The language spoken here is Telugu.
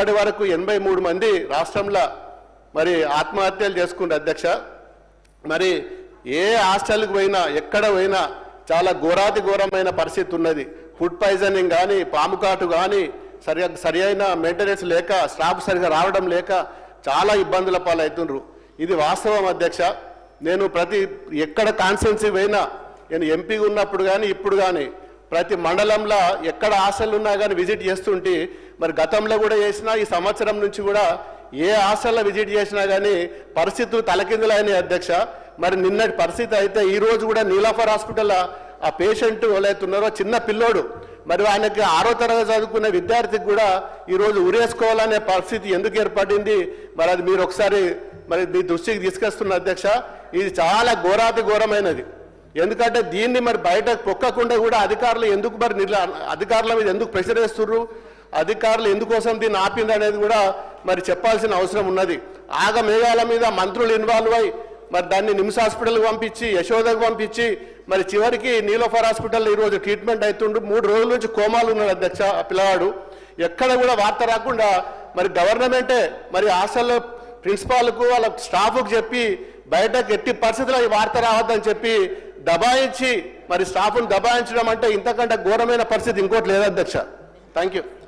ఇప్పటి వరకు ఎనభై మూడు మంది రాష్ట్రంలో మరి ఆత్మహత్యలు చేసుకుంటారు అధ్యక్ష. మరి ఏ హాస్టల్కి పోయినా ఎక్కడ పోయినా చాలా ఘోరాతి ఘోరమైన పరిస్థితి ఉన్నది. ఫుడ్ పాయిజనింగ్ కానీ పాము కాటు కానీ సరి సరి అయిన మెయింటెనెన్స్ లేక స్టాఫ్ సరిగా రావడం లేక చాలా ఇబ్బందుల పాలవుతుండ్రు. ఇది వాస్తవం అధ్యక్ష. నేను ప్రతి ఎక్కడ కాన్స్టెన్సీ పోయినా నేను ఎంపీ ఉన్నప్పుడు కానీ ఇప్పుడు కానీ ప్రతి మండలంలో ఎక్కడ ఆశలు ఉన్నా కానీ విజిట్ చేస్తుంటే మరి గతంలో కూడా చేసినా ఈ సంవత్సరం నుంచి కూడా ఏ ఆశల్లో విజిట్ చేసినా కానీ పరిస్థితులు తలకిందులైన అధ్యక్ష. మరి నిన్నటి పరిస్థితి అయితే ఈరోజు కూడా నీలాఫర్ హాస్పిటల్ ఆ పేషెంట్ ఎవరైతున్నారో చిన్న పిల్లోడు. మరి ఆయనకి ఆరో తరగతి చదువుకున్న విద్యార్థికి కూడా ఈరోజు ఉరేసుకోవాలనే పరిస్థితి ఎందుకు ఏర్పడింది? మరి అది మీరు ఒకసారి మరి మీ దృష్టికి తీసుకొస్తున్న అధ్యక్ష ఇది చాలా ఘోరాతి ఘోరమైనది. ఎందుకంటే దీన్ని మరి బయటకు పొక్కకుండా కూడా అధికారులు ఎందుకు మరి నిర్ల అధికారుల మీద ఎందుకు ప్రెషర్ వేస్తుర్రు? అధికారులు ఎందుకోసం దీన్ని ఆపింది అనేది కూడా మరి చెప్పాల్సిన అవసరం ఉన్నది. ఆగ మేఘాల మీద మంత్రులు ఇన్వాల్వ్ అయి మరి దాన్ని నిమ్స్ హాస్పిటల్కి పంపించి యశోదకు పంపించి మరి చివరికి నీలోఫర్ హాస్పిటల్ ఈరోజు ట్రీట్మెంట్ అవుతుండు మూడు రోజుల నుంచి కోమాలు ఉన్నాడు అధ్యక్ష పిల్లవాడు. ఎక్కడ కూడా వార్త రాకుండా మరి గవర్నమెంటే మరి హాస్టల్లో ప్రిన్సిపాల్కు వాళ్ళ స్టాఫ్కు చెప్పి బయటకు ఎట్టి పరిస్థితుల్లో ఈ వార్త రావద్దని చెప్పి దబాయించి మరి స్టాఫ్ను దబాయించడం అంటే ఇంతకంటే ఘోరమైన పరిస్థితి ఇంకోటి లేదు అధ్యక్ష థ్యాంక్ యూ